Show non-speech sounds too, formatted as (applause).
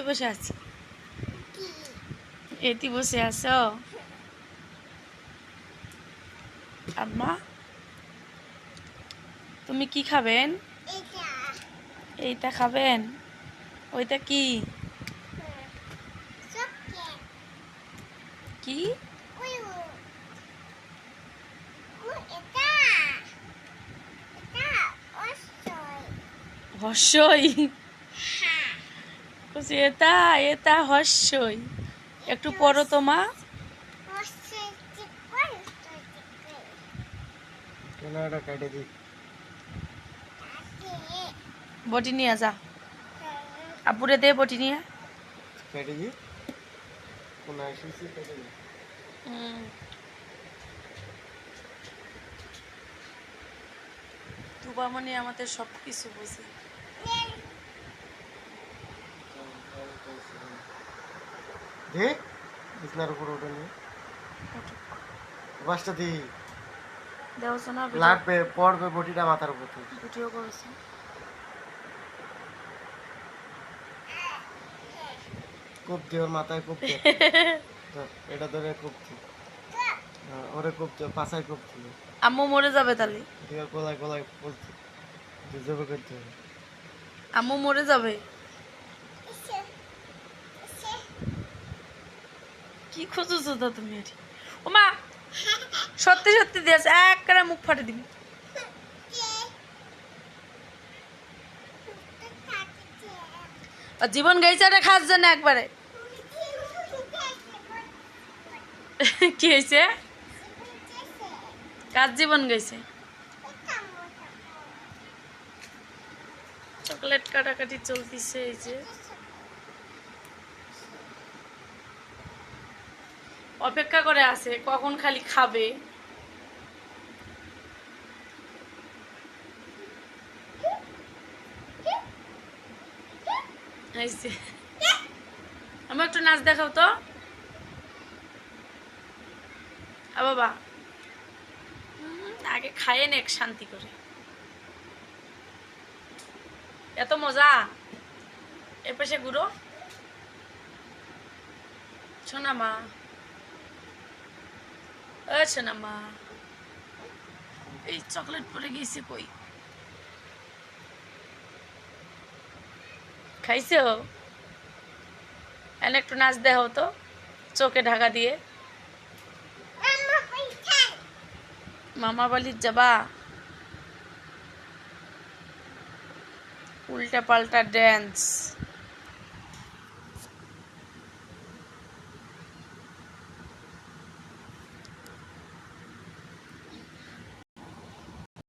কই বসে আছি? এটি বসে আছ? আম্মা? তুমি কি খাবেন? এইটা। খাবেন? ওইটা কি? কি? হর্ষই বলছি এটা এটা হর্ষই একটু পড়ো তো মা। বটি নিয়ে যা। আপুরে দে বটি নিয়ে। তুবামনি আমাদের সব কিছু বুঝে। দে বিছনার উপর উঠে নিয়ে। বাসটা না লাগবে পড়বে বটিটা মাথার উপর। ভিডিও করেছে। কোপ দিয়ে ওর মাথায় কোপ দে। (laughs) এটা ধরে কোপ দি। হ্যাঁ, ওরে কোপ দে পাছায় কোপ দিল আম্মু মরে যাবে তাহলে। গলায় গলায় বলছি জবে করতে আম্মু মরে যাবে। কি খুঁজছো তো তুমি এটি? ও মা সত্যি সত্যি দিয়েছে এক করে মুখ ফাটে দিবি। জীবন গেছে এটা খাস জন্য একবারে। কি হয়েছে? কার জীবন গেছে চকলেট কাটাকাটি চলতিছে এই যে। অপেক্ষা করে আছে, কখন খালি খাবে। আমার একটু নাচ দেখাও তো। বাবা। আগে খাইয়ে নেক শান্তি করে। এত মজা। এ পাশে ঘুরো। শোনা, মা। ও শোনা মা। এই চকলেট পরে গেছে কই? খাইছো? এনে একটু নাচ দেখাও তো, চোখে ঢাকা দিয়ে। মামা বাড়ির যাবা? উল্টা পাল্টা ড্যান্স